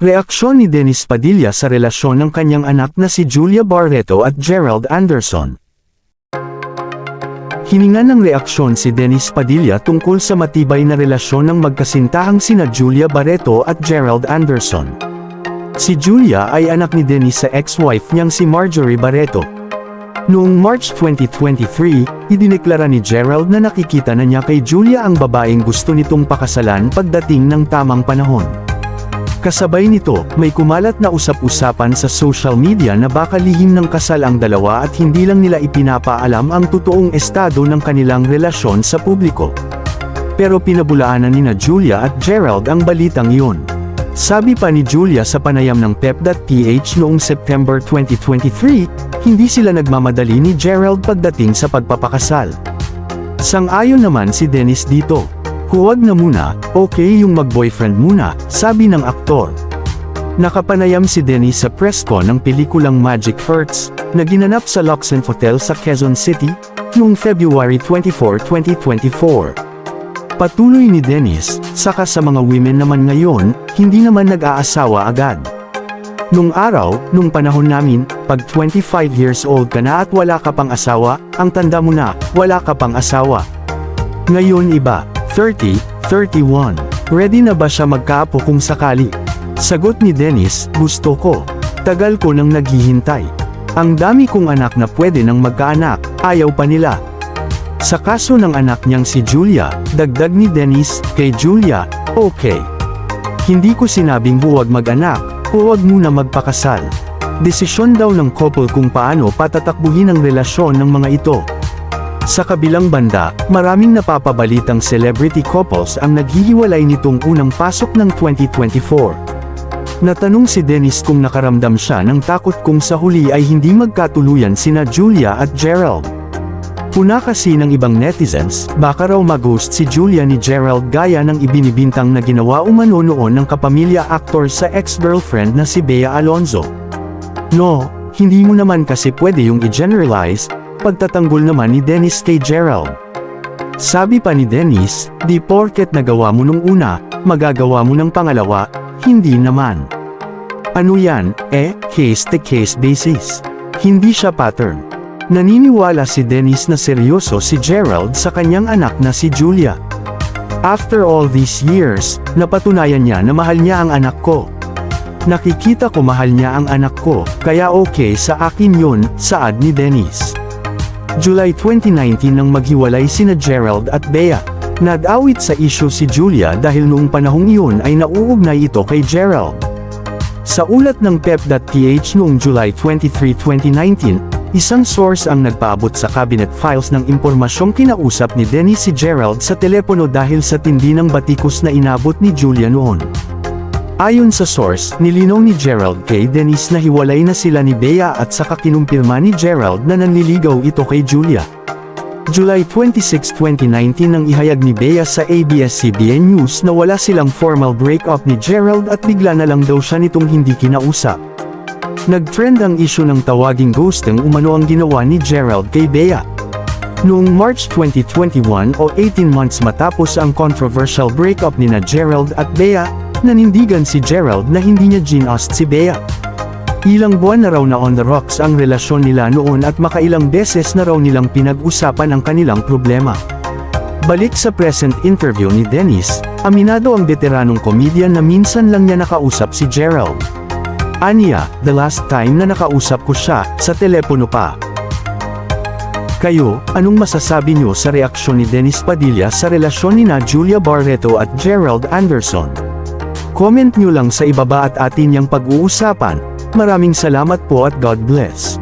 Reaksyon ni Dennis Padilla sa relasyon ng kanyang anak na si Julia Barreto at Gerald Anderson. Hininga ng reaksyon si Dennis Padilla tungkol sa matibay na relasyon ng magkasintahang sina Julia Barreto at Gerald Anderson. Si Julia ay anak ni Dennis sa ex-wife niyang si Marjorie Barreto. Noong March 2023, idineklara ni Gerald na nakikita na niya kay Julia ang babaeng gusto nitong pakasalan pagdating ng tamang panahon. Kasabay nito, may kumalat na usap-usapan sa social media na baka lihim ng kasal ang dalawa at hindi lang nila ipinapaalam ang totoong estado ng kanilang relasyon sa publiko. Pero pinabulaanan ni na Julia at Gerald ang balitang iyon. Sabi pa ni Julia sa panayam ng pep.ph noong September 2023, hindi sila nagmamadali ni Gerald pagdating sa pagpapakasal. Sang-ayon naman si Dennis dito. Huwag na muna, okay yung mag-boyfriend muna, sabi ng aktor. Nakapanayam si Dennis sa presko ng pelikulang Magic Hurts, na ginanap sa Luxon Hotel sa Quezon City, noong February 24, 2024. Patuloy ni Dennis, saka sa mga women naman ngayon, hindi naman nag-aasawa agad. Nung araw, nung panahon namin, pag 25 years old ka na at wala ka pang asawa, ang tanda mo na, wala ka pang asawa. Ngayon iba, 30, 31. Ready na ba siya magkaapo kung sakali? Sagot ni Dennis, gusto ko. Tagal ko nang naghihintay. Ang dami kong anak na pwede nang magkaanak, ayaw pa nila. Sa kaso ng anak niyang si Julia, dagdag ni Dennis, kay Julia, okay. Hindi ko sinabing huwag mag-anak, huwag muna magpakasal. Desisyon daw ng couple kung paano patatakbuhin ang relasyon ng mga ito. Sa kabilang banda, maraming napapabalitang celebrity couples ang naghihiwalay nitong unang pasok ng 2024. Natanong si Dennis kung nakaramdam siya ng takot kung sa huli ay hindi magkatuluyan sina Julia at Gerald. Puna kasi ng ibang netizens, baka raw mag-host si Julia ni Gerald gaya ng ibinibintang na ginawa umano noon ng kapamilya actor sa ex-girlfriend na si Bea Alonzo. No, hindi mo naman kasi pwede yung i-generalize, pagtatanggol naman ni Dennis kay Gerald. Sabi pa ni Dennis, di porket nagawa mo nung una, magagawa mo ng pangalawa, hindi naman. Ano yan, eh, case-to-case basis. Hindi siya pattern. Naniniwala si Dennis na seryoso si Gerald sa kanyang anak na si Julia. After all these years, napatunayan niya na mahal niya ang anak ko. Nakikita ko mahal niya ang anak ko, kaya okay sa akin yun, saad ni Dennis. July 2019 nang maghiwalay sina Gerald at Bea. Nag-awit sa issue si Julia dahil noong panahong iyon ay nauugnay ito kay Gerald. Sa ulat ng pep.ph noong July 23, 2019, isang source ang nagpaabot sa cabinet files ng impormasyong kinausap ni Dennis si Gerald sa telepono dahil sa tindi ng batikos na inabot ni Julia noon. Ayon sa source, nilinaw ni Gerald kay Dennis na hiwalay na sila ni Bea at saka kinumpirma ni Gerald na nanliligaw ito kay Julia. July 26, 2019 nang ihayag ni Bea sa ABS-CBN News na wala silang formal breakup ni Gerald at bigla na lang daw siya nitong hindi kinausap. Nag-trend ang issue ng tawaging ghosting umano ang ginawa ni Gerald kay Bea. Noong March 2021 o 18 months matapos ang controversial breakup ni na Gerald at Bea, nanindigan si Gerald na hindi niya ginast si Bea. Ilang buwan na raw na on the rocks ang relasyon nila noon at makailang beses na raw nilang pinag-usapan ang kanilang problema. Balik sa present interview ni Dennis, aminado ang veteranong komedyan na minsan lang niya nakausap si Gerald. Aniya, the last time na nakausap ko siya, sa telepono pa. Kayo, anong masasabi niyo sa reaksyon ni Dennis Padilla sa relasyon ni na Julia Barreto at Gerald Anderson? Comment nyo lang sa ibaba at atin niyang pag-uusapan. Maraming salamat po at God bless.